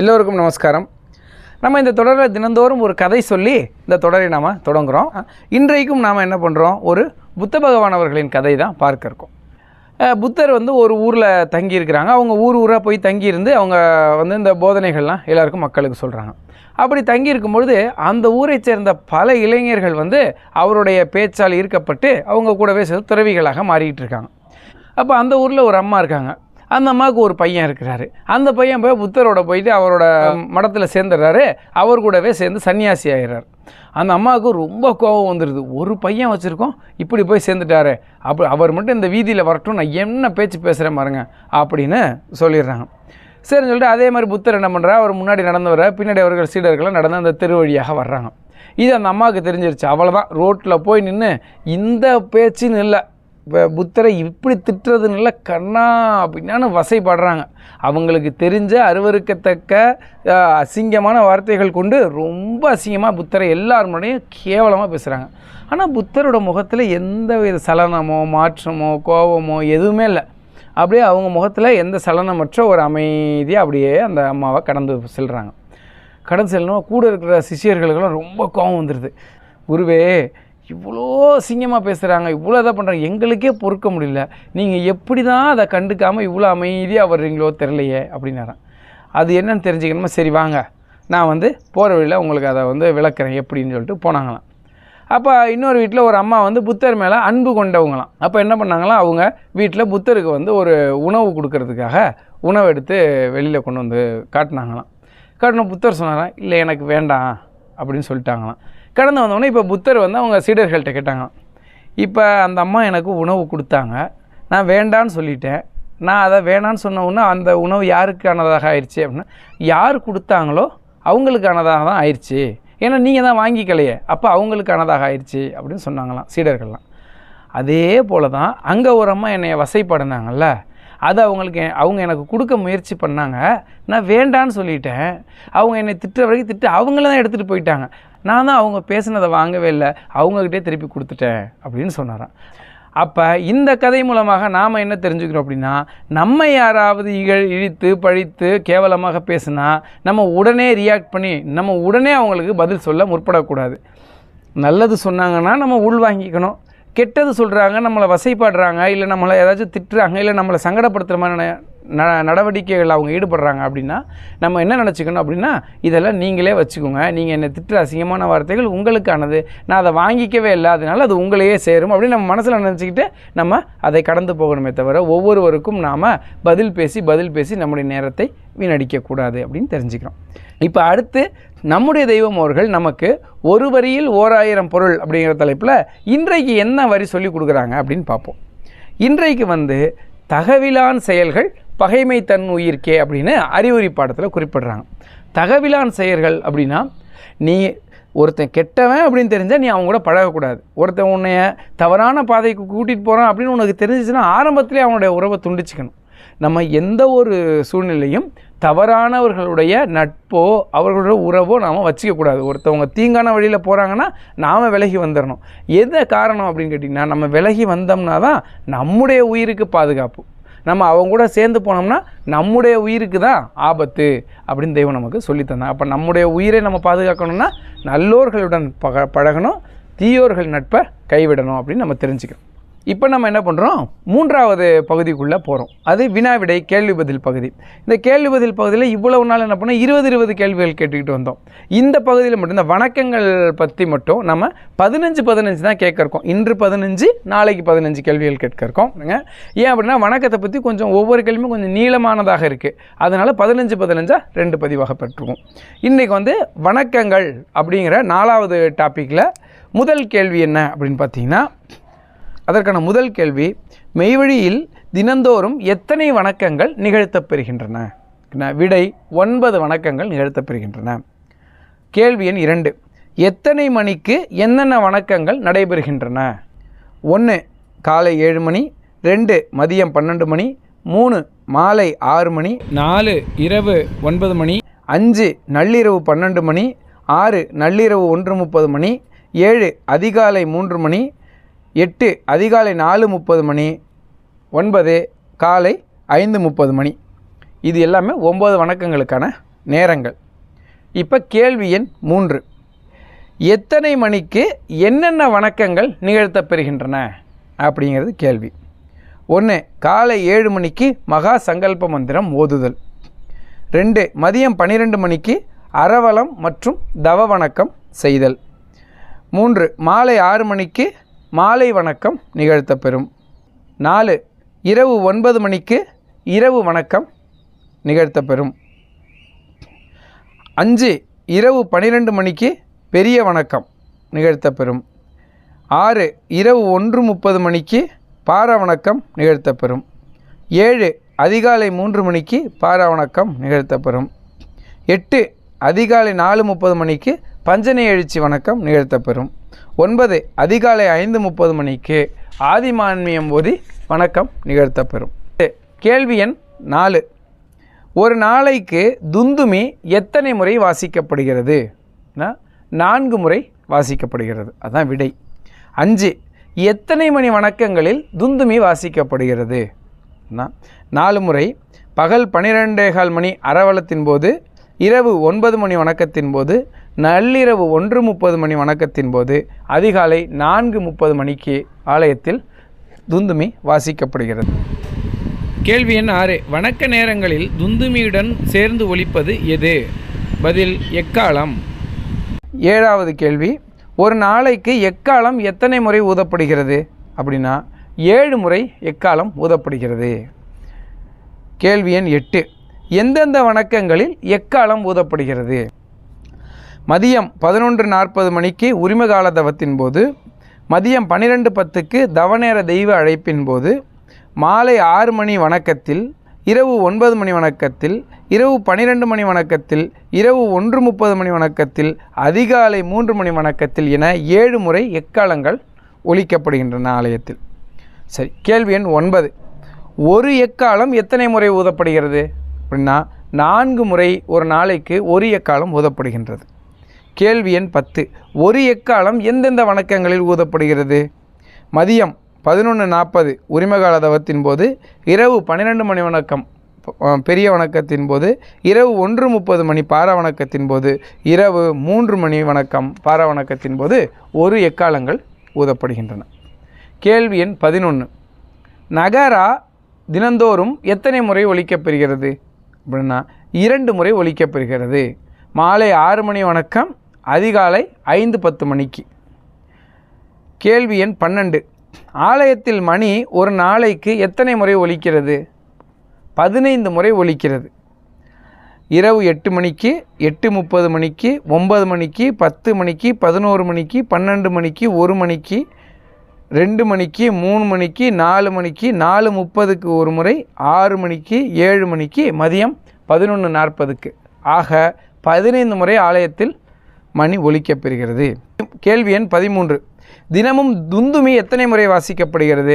எல்லோருக்கும் நமஸ்காரம். நம்ம இந்த தொடரில் தினந்தோறும் ஒரு கதை சொல்லி இந்த தொடரை நாம் தொடங்குகிறோம் இன்றைக்கும் நாம் என்ன பண்ணுறோம் ஒரு புத்த பகவான் அவர்களின் கதை தான் பார்க்க இருக்கோம். புத்தர் வந்து ஒரு ஊரில் தங்கியிருக்கிறாங்க. அவங்க ஊர் ஊராக போய் தங்கியிருந்து அவங்க வந்து இந்த போதனைகள்லாம் எல்லாருக்கும் மக்களுக்கு சொல்கிறாங்க அப்படி தங்கியிருக்கும் பொழுது அந்த ஊரை சேர்ந்த பல இளைஞர்கள் வந்து அவருடைய பேச்சால் ஈர்க்கப்பட்டு அவங்க கூடவே சேர்ந்து துறவிகளாக மாறிக்கிட்டு இருக்காங்க. அப்போ அந்த ஊரில் ஒரு அம்மா இருக்காங்க. அந்த அம்மாவுக்கு ஒரு பையன் இருக்கிறாரு. அந்த பையன் போய் புத்தரோட போயிட்டு அவரோட மடத்தில் சேர்ந்துடுறாரு. அவர் கூடவே சேர்ந்து சன்னியாசி ஆயிடுறாரு. அந்த அம்மாவுக்கு ரொம்ப கோபம் வந்துடுது ஒரு பையன் வச்சுருக்கோம் இப்படி போய் சேர்ந்துட்டாரு. அப்படி அவர் மட்டும் இந்த வீதியில் வரட்டும் நான் என்ன பேச்சு பேசுகிறேன் பாருங்க அப்படின்னு சொல்லிடுறாங்க. சரின்னு சொல்லிட்டு அதே மாதிரி புத்தர் என்ன பண்ணுறா அவர் முன்னாடி நடந்து வர பின்னாடி அவர்கள் சீடர்கள்லாம் நடந்து அந்த தெரு வழியாக வர்றாங்க. இது அந்த அம்மாவுக்கு தெரிஞ்சிருச்சு. அவ்வளோதான் ரோட்டில் போய் நின்று இந்த பேச்சுன்னு இல்லை. இப்போ புத்தரை இப்படி திட்டுறதுனால கண்ணா அப்படின்னான்னு வசைப்படுறாங்க. அவங்களுக்கு தெரிஞ்ச அருவருக்கத்தக்க அசிங்கமான வார்த்தைகள் கொண்டு ரொம்ப அசிங்கமாக புத்தரை எல்லார் முன்னாடியும் கேவலமாக பேசுகிறாங்க ஆனால் புத்தரோட முகத்தில் எந்த வித சலனமோ மாற்றமோ கோபமோ எதுவுமே இல்லை. அப்படியே அவங்க முகத்தில் எந்த சலனமற்ற ஒரு அமைதியாக அப்படியே அந்த அம்மாவை கடந்து செல்கிறாங்க கடந்து செல்லணும் கூட இருக்கிற சிஷியர்களுக்கெல்லாம் ரொம்ப கோபம் வந்துடுது குருவே இவ்வளோ சிங்கமாக பேசுகிறாங்க இவ்வளோ இதாக பண்ணுறாங்க எங்களுக்கே பொறுக்க முடியல. நீங்கள் எப்படி தான் அதை கண்டுக்காமல் இவ்வளோ அமைதியாக வர்றீங்களோ தெரிலையே அப்படின்னாராம். அது என்னன்னு தெரிஞ்சுக்கணுமா? சரி வாங்க. நான் வந்து போகிற வழியில் உங்களுக்கு அதை வந்து விளக்குறேன் எப்படின்னு சொல்லிட்டு போனாங்களாம். அப்போ இன்னொரு வீட்டில் ஒரு அம்மா வந்து புத்தர் மேலே அன்பு கொண்டவங்களாம். அப்போ என்ன பண்ணாங்களாம்? அவங்க வீட்டில் புத்தருக்கு வந்து ஒரு உணவு கொடுக்கறதுக்காக உணவு எடுத்து வெளியில் கொண்டு வந்து காட்டினாங்களாம். காட்டின புத்தர் சொன்னாராம் இல்லை எனக்கு வேண்டாம் அப்படின்னு சொல்லிட்டாங்களாம். கடந்து வந்தோடனே இப்போ புத்தர் வந்து அவங்க சீடர்கள்ட்ட கேட்டாங்க. இப்போ அந்த அம்மா எனக்கு உணவு கொடுத்தாங்க. நான் வேண்டான்னு சொல்லிட்டேன். நான் அதை வேணான்னு சொன்ன உடனே அந்த உணவு யாருக்கானதாக ஆயிடுச்சு அப்படின்னா யார் கொடுத்தாங்களோ அவங்களுக்கானதாக தான் ஆயிடுச்சு. ஏன்னா நீங்கள் தான் வாங்கிக்கலையே. அப்போ அவங்களுக்கானதாக ஆயிடுச்சு அப்படின்னு சொன்னாங்களாம் சீடர்கள்லாம். அதே போல தான் அங்கே ஒரு அம்மா என்னை வசைப்படுனாங்கல்ல. அது அவங்களுக்கு அவங்க எனக்கு கொடுக்க முயற்சி பண்ணாங்க. நான் வேண்டான்னு சொல்லிட்டேன். அவங்க என்னை திட்டுற வரைக்கும் திட்டு அவங்கள தான் எடுத்துகிட்டு போயிட்டாங்க. நான் தான் அவங்க பேசினதை வாங்கவே இல்லை. அவங்கக்கிட்டே திருப்பி கொடுத்துட்டேன் அப்படின்னு சொன்னாராம். அப்போ இந்த கதை மூலமாக நாம் என்ன தெரிஞ்சுக்கிறோம் அப்படின்னா நம்ம யாராவது இகழ் இழித்து பழித்து கேவலமாக பேசுனா நம்ம உடனே ரியாக்ட் பண்ணி நம்ம உடனே அவங்களுக்கு பதில் சொல்ல முற்படக்கூடாது. நல்லது சொன்னாங்கன்னா நம்ம உள்வாங்கிக்கணும். கெட்டது சொல்கிறாங்க நம்மளை வசைப்பாடுறாங்க இல்லை நம்மளை ஏதாச்சும் திட்டுறாங்க இல்லை நம்மளை சங்கடப்படுத்துகிற மாதிரி ந நடவடிக்கைகள் அவங்க ஈடுபடுறாங்க அப்படின்னா நம்ம என்ன நினச்சிக்கணும் அப்படின்னா இதெல்லாம் நீங்களே வச்சுக்கோங்க. நீங்கள் என்னை திட்டுற அசிங்கமான வார்த்தைகள் உங்களுக்கானது. நான் அதை வாங்கிக்கவே இல்லாதனால அது உங்களையே சேரும் அப்படின்னு நம்ம மனசில் நினச்சிக்கிட்டு நம்ம அதை கடந்து போகணுமே தவிர ஒவ்வொருவருக்கும் நாம் பதில் பேசி பதில் பேசி நம்முடைய நேரத்தை வீணடிக்கக்கூடாது அப்படின்னு தெரிஞ்சுக்கிறோம். இப்போ அடுத்து நம்முடைய தெய்வம் அவர்கள் நமக்கு ஒரு வரியில் ஓராயிரம் பொருள் அப்படிங்கிற தலைப்பில் இன்றைக்கு என்ன வரி சொல்லி கொடுக்குறாங்க அப்படின்னு பார்ப்போம். இன்றைக்கு வந்து தகவிலான் செயல்கள் பகைமை தன் உயிர்க்கே அப்படின்னு அறிவுரை பாடத்தில் குறிப்பிடுறாங்க. தகவிலான் செயல்கள் அப்படின்னா நீ ஒருத்தன் கெட்டவன் அப்படின்னு தெரிஞ்சால் நீ அவங்க கூட பழகக்கூடாது. ஒருத்தன் உன்னைய தவறான பாதைக்கு கூட்டிகிட்டு போகிறான் அப்படின்னு உனக்கு தெரிஞ்சிச்சுன்னா ஆரம்பத்திலே அவனுடைய உறவை துண்டிச்சுக்கணும். நம்ம எந்த ஒரு சூழ்நிலையும் தவறானவர்களுடைய நட்போ அவர்களோட உறவோ நாம் வச்சுக்கக்கூடாது. ஒருத்தவங்க தீங்கான வழியில் போகிறாங்கன்னா நாம் விலகி வந்துடணும் எந்த காரணம் அப்படின்னு கேட்டிங்கன்னா நம்ம விலகி வந்தோம்னா தான் நம்முடைய உயிருக்கு பாதுகாப்பு. நம்ம அவங்க கூட சேர்ந்து போனோம்னா நம்முடைய உயிருக்கு தான் ஆபத்து அப்படின்னு தெய்வம் நமக்கு சொல்லித்தந்தான். அப்போ நம்முடைய உயிரை நம்ம பாதுகாக்கணும்னா நல்லோர்களுடன் பக பழகணும் தீயோர்கள் நட்பை கைவிடணும் அப்படின்னு நம்ம தெரிஞ்சுக்கணும் இப்போ நம்ம என்ன பண்ணுறோம் மூன்றாவது பகுதிக்குள்ளே போகிறோம் அது வினாவிடை கேள்வி பதில் பகுதி. இந்த கேள்வி பதில் பகுதியில் இவ்வளவு நாள் என்ன பண்ணோம்? இருபது இருபது கேள்விகள் கேட்டுக்கிட்டு வந்தோம். இந்த பகுதியில் மட்டும் இந்த வணக்கங்கள் பற்றி மட்டும் நம்ம பதினஞ்சு பதினஞ்சு தான் கேட்க இன்று பதினஞ்சு நாளைக்கு பதினஞ்சு கேள்விகள் கேட்க ஏன் அப்படின்னா வணக்கத்தை பற்றி கொஞ்சம் ஒவ்வொரு கேள்வியும் கொஞ்சம் நீளமானதாக இருக்குது அதனால் பதினஞ்சு பதினஞ்சாக ரெண்டு பதிவாக பெற்றுருவோம் இன்றைக்கி வந்து வணக்கங்கள் அப்படிங்கிற நாலாவது டாப்பிக்கில் முதல் கேள்வி என்ன அப்படின்னு பார்த்தீங்கன்னா அதற்கான முதல் கேள்வி மெய்வழியில் தினந்தோறும் எத்தனை வணக்கங்கள் நிகழ்த்தப் பெறுகின்றன என்ன? விடை ஒன்பது வணக்கங்கள் நிகழ்த்தப் பெறுகின்றன கேள்வி எண் இரண்டு. எத்தனை மணிக்கு என்னென்ன வணக்கங்கள் நடைபெறுகின்றன? ஒன்று காலை ஏழு மணி ரெண்டு மதியம் பன்னெண்டு மணி மூணு மாலை ஆறு மணி நாலு இரவு ஒன்பது மணி அஞ்சு நள்ளிரவு பன்னெண்டு மணி ஆறு நள்ளிரவு ஒன்று முப்பது மணி ஏழு அதிகாலை மூன்று மணி எட்டு அதிகாலை நாலு முப்பது மணி ஒன்பது காலை ஐந்து முப்பது மணி. இது எல்லாமே ஒம்பது வணக்கங்களுக்கான நேரங்கள். இப்போ கேள்வி எண் மூன்று. எத்தனை மணிக்கு என்னென்ன வணக்கங்கள் நிகழ்த்தப்பெறுகின்றன அப்படிங்கிறது கேள்வி. ஒன்று காலை ஏழு மணிக்கு மகா சங்கல்ப மந்திரம் ஓதுதல். ரெண்டு மதியம் பன்னிரெண்டு மணிக்கு அறவலம் மற்றும் தவ வணக்கம் செய்தல். மூன்று மாலை ஆறு மணிக்கு மாலை வணக்கம் நிகழ்த்தப்பெறும் நாலு இரவு ஒன்பது மணிக்கு இரவு வணக்கம் நிகழ்த்தப்பெறும் அஞ்சு இரவு பன்னிரெண்டு மணிக்கு பெரிய வணக்கம் நிகழ்த்தப்பெறும் ஆறு இரவு ஒன்று முப்பது மணிக்கு பார வணக்கம் நிகழ்த்தப்பெறும் ஏழு அதிகாலை மூன்று மணிக்கு பார வணக்கம் நிகழ்த்தப்பெறும் எட்டு அதிகாலை நாலு முப்பது மணிக்கு பஞ்சனை எழுச்சி வணக்கம் நிகழ்த்தப்பெறும் ஒன்பது அதிகாலை ஐந்து முப்பது மணிக்கு ஆதிமான்மியம் ஓதி வணக்கம் நிகழ்த்தப்பெறும். கேள்வி எண் நாலு. ஒரு நாளைக்கு துந்துமி எத்தனை முறை வாசிக்கப்படுகிறது? நான்கு முறை வாசிக்கப்படுகிறது. அதான் விடை. அஞ்சு எத்தனை மணி வணக்கங்களில் துந்துமி வாசிக்கப்படுகிறது? நாலு முறை. பகல் பன்னிரெண்டேகால் மணி அறவலத்தின் போது இரவு ஒன்பது மணி வணக்கத்தின் போது நள்ளிரவு ஒன்று முப்பது மணி வணக்கத்தின் போது அதிகாலை நான்கு முப்பது மணிக்கு ஆலயத்தில் துந்துமி வாசிக்கப்படுகிறது. கேள்வி எண் ஆறு. வணக்க நேரங்களில் துந்துமியுடன் சேர்ந்து ஒலிப்பது எது? பதில் எக்காலம்? ஏழாவது கேள்வி. ஒரு நாளைக்கு எக்காலம் எத்தனை முறை ஊதப்படுகிறது? அப்படின்னா ஏழு முறை எக்காலம் ஊதப்படுகிறது. கேள்வி எண் எட்டு. எந்தெந்த வணக்கங்களில் எக்காலம் ஊதப்படுகிறது? மதியம் பதினொன்று நாற்பது மணிக்கு உரிமகால தவத்தின் போது மதியம் பன்னிரெண்டு பத்துக்கு தவநேர தெய்வ அழைப்பின் போது மாலை ஆறு மணி வணக்கத்தில் இரவு ஒன்பது மணி வணக்கத்தில் இரவு பன்னிரெண்டு மணி வணக்கத்தில் இரவு ஒன்று முப்பது மணி வணக்கத்தில் அதிகாலை மூன்று மணி வணக்கத்தில் என ஏழு முறை எக்காலங்கள் ஒலிக்கப்படுகின்றன ஆலயத்தில். சரி கேள்வி எண் ஒன்பது. ஒரு எக்காலம் எத்தனை முறை ஊதப்படுகிறது? அப்படின்னா நான்கு முறை ஒரு நாளைக்கு ஒரு எக்காலம் ஊதப்படுகின்றது. கேள்வி எண் பத்து. ஒரு எக்காலம் எந்தெந்த வணக்கங்களில் ஊதப்படுகிறது? மதியம் பதினொன்று நாற்பது உரிமகால தவத்தின் போது இரவு பன்னிரெண்டு மணி வணக்கம் பெரிய வணக்கத்தின் போது இரவு ஒன்று முப்பது மணி பார வணக்கத்தின் போது இரவு மூன்று மணி வணக்கம் பார வணக்கத்தின் போது ஒரு எக்காலங்கள் ஊதப்படுகின்றன. கேள்வி எண் பதினொன்று நகரா தினந்தோறும் எத்தனை முறை ஒழிக்கப்பெறுகிறது அப்படின்னா இரண்டு முறை ஒழிக்கப்பெறுகிறது மாலை ஆறு மணி வணக்கம் அதிகாலை ஐந்து பத்து மணிக்கு. கேள்வி எண் பன்னெண்டு. ஆலயத்தில் மணி ஒரு நாளைக்கு எத்தனை முறை ஒலிக்கிறது? பதினைந்து முறை ஒலிக்கிறது. இரவு எட்டு மணிக்கு எட்டு முப்பது மணிக்கு ஒன்பது மணிக்கு பத்து மணிக்கு பதினோரு மணிக்கு பன்னெண்டு மணிக்கு ஒரு மணிக்கு ரெண்டு மணிக்கு மூணு மணிக்கு நாலு மணிக்கு நாலு முப்பதுக்கு ஒரு முறை ஆறு மணிக்கு ஏழு மணிக்கு மதியம் பதினொன்று நாற்பதுக்கு. ஆக பதினைந்து முறை ஆலயத்தில் மணி ஒலிக்கப் பெறுகிறது கேள்வி எண் பதிமூன்று. தினமும் துந்துமி எத்தனை முறை வாசிக்கப்படுகிறது?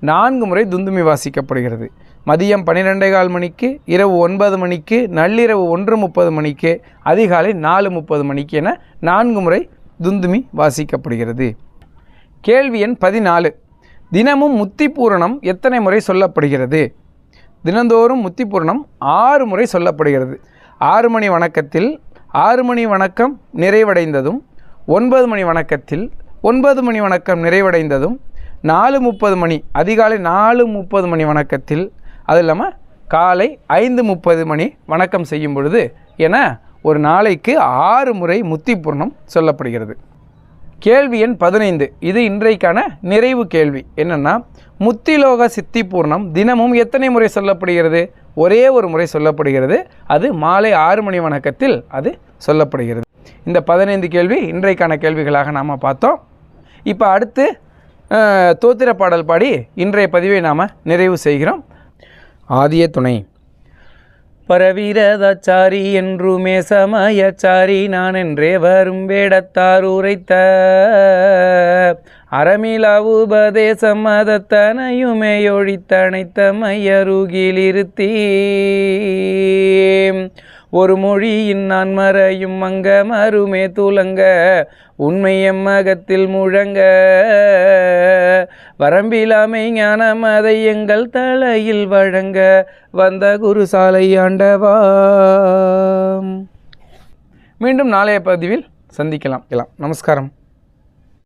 நான்கு முறை துந்துமி வாசிக்கப்படுகிறது. மதியம் பன்னிரெண்டே கால் மணிக்கு இரவு ஒன்பது மணிக்கு நள்ளிரவு ஒன்று முப்பது மணிக்கு அதிகாலை நாலு முப்பது மணிக்கு என நான்கு முறை துந்துமி வாசிக்கப்படுகிறது. கேள்வி எண் பதினாலு. தினமும் முத்தி பூரணம் எத்தனை முறை சொல்லப்படுகிறது? தினந்தோறும் முத்தி பூரணம் ஆறு முறை சொல்லப்படுகிறது. ஆறு மணி வணக்கத்தில் ஆறு மணி வணக்கம் நிறைவடைந்ததும் ஒன்பது மணி வணக்கத்தில் ஒன்பது மணி வணக்கம் நிறைவடைந்ததும் நாலு முப்பது மணி அதிகாலை நாலு முப்பது மணி வணக்கத்தில் அது இல்லாமல் காலை ஐந்து முப்பது மணி வணக்கம் செய்யும் பொழுது என ஒரு நாளைக்கு ஆறு முறை முத்தி பூர்ணம் சொல்லப்படுகிறது. கேள்வி எண் பதினைந்து. இது இன்றைக்கான நிறைவு கேள்வி. என்னென்னா முத்திலோக சித்தி பூர்ணம் தினமும் எத்தனை முறை சொல்லப்படுகிறது? ஒரே ஒரு முறை சொல்லப்படுகிறது. அது மாலை ஆறு மணி வணக்கத்தில் அது சொல்லப்படுகிறது. இந்த பதினைந்து கேள்வி இன்றைக்கான கேள்விகளாக நாம் பார்த்தோம். இப்போ அடுத்து தோத்திர பாடல் பாடி இன்றைய பதிவை நாம் நிறைவு செய்கிறோம். ஆதிய துணை. பரவீரதாச்சாரி என்றுமே சமயச்சாரி நான் என்றே வரும் வேடத்தார் உரைத்த அறமிலா உபதேசம் மதத்தனையுமே ஒழித்தனைத்த மையருகில் இருத்தி ஒரு மொழியின் நான் மறையும் அங்க மறுமே துலங்க உண்மை எம்மகத்தில் முழங்க. வரம்பிலாமை ஞானம் அதை எங்கள் தலையில் வழங்க வந்த குருசாலை ஆண்டவா மீண்டும் நாளைய பதிவில் சந்திக்கலாம். நமஸ்காரம்.